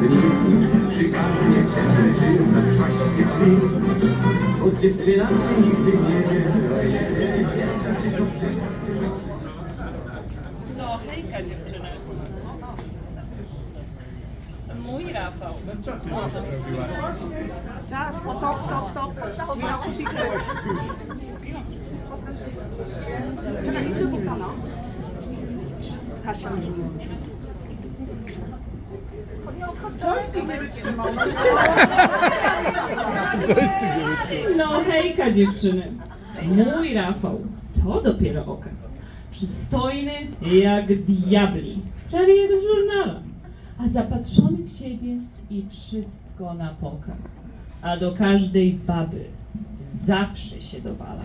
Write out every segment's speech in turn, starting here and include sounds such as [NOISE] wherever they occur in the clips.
nie No, hejka dziewczyny. Mój Rafał. Czas, stop, stop, stop. Minął fiksy. Czekaj, nie tylko. Kasia. Polski nie wytrzymał. No, hejka dziewczyny. Mój Rafał. To dopiero okaz. Przystojny jak diabli. Prawie jak w żurnala. A zapatrzony w siebie i wszystko na pokaz. A do każdej baby zawsze się dowala.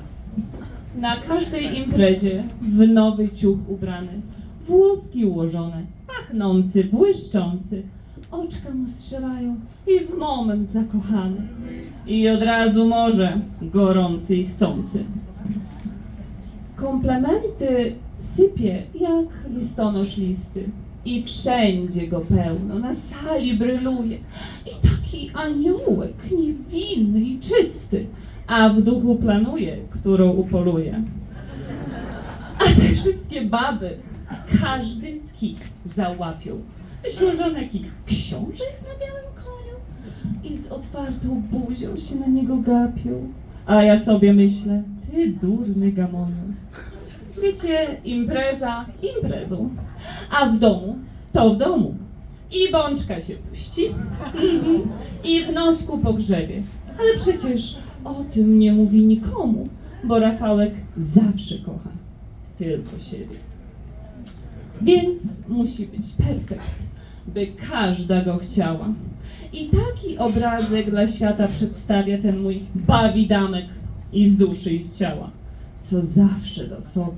Na każdej imprezie w nowy ciuch ubrany, włoski ułożone, pachnący, błyszczący, oczka mu strzelają i w moment zakochany. I od razu może gorący i chcący. Komplementy sypie jak listonosz listy. I wszędzie go pełno, na sali bryluje. I taki aniołek, niewinny i czysty. A w duchu planuje, którą upoluje. A te wszystkie baby, każdy kik załapią. On jaki książę jest na białym koniu. I z otwartą buzią się na niego gapią. A ja sobie myślę, ty durny gamoniu. Wiecie, impreza imprezą, a w domu to w domu. I bączka się puści, [LAUGHS] i w nosku pogrzebie. Ale przecież o tym nie mówi nikomu, bo Rafałek zawsze kocha tylko siebie. Więc musi być perfekt, by każda go chciała. I taki obrazek dla świata przedstawia ten mój bawidamek i z duszy i z ciała, co zawsze za sobą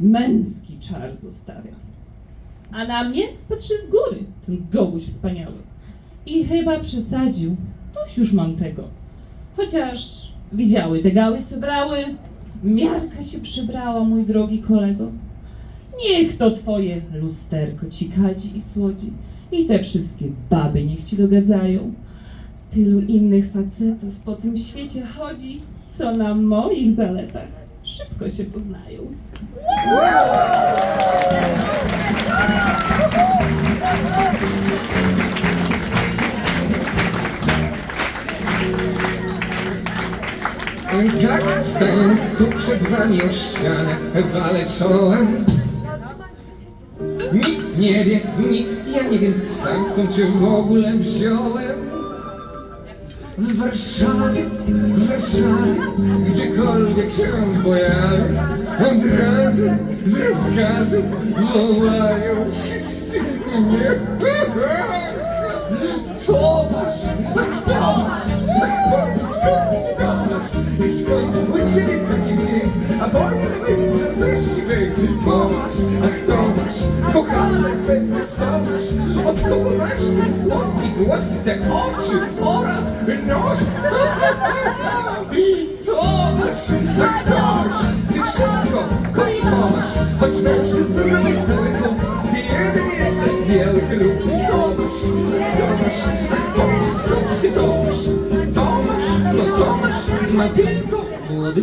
męski czar zostawia. A na mnie patrzy z góry ten gołuś wspaniały. I chyba przesadził, dość już mam tego. Chociaż widziały te gały, co brały, miarka się przybrała, mój drogi kolego. Niech to twoje lusterko ci kadzi i słodzi. I te wszystkie baby niech ci dogadzają. Tylu innych facetów po tym świecie chodzi, co na moich zaletach szybko się poznają. I tak staję tu przed wami o ścianę, walę czołem. Nikt nie wie, nikt, ja nie wiem sam skąd się w ogóle wziąłem. W Warszawie, w Warszawie, gdziekolwiek się pojawię, od razu z rozkazu wołają wszyscy mnie. Tomasz, ach Tomasz, ach powiedz skąd ty Tomasz i skąd u ciebie taki dźwięk, a powiem. Tomasz, ach Tomasz, kochanek pewnie stomasz, od kogo masz ten słodki głos, te oczy oraz nos? Tomasz, ach Tomasz, ty wszystko konifomasz, choć mężczyzn nie cały huk, ty jeden jesteś biały klub. Tomasz, Tomasz, ach powiedz skąd ty Tomasz, Tomasz, no co ma tylko młody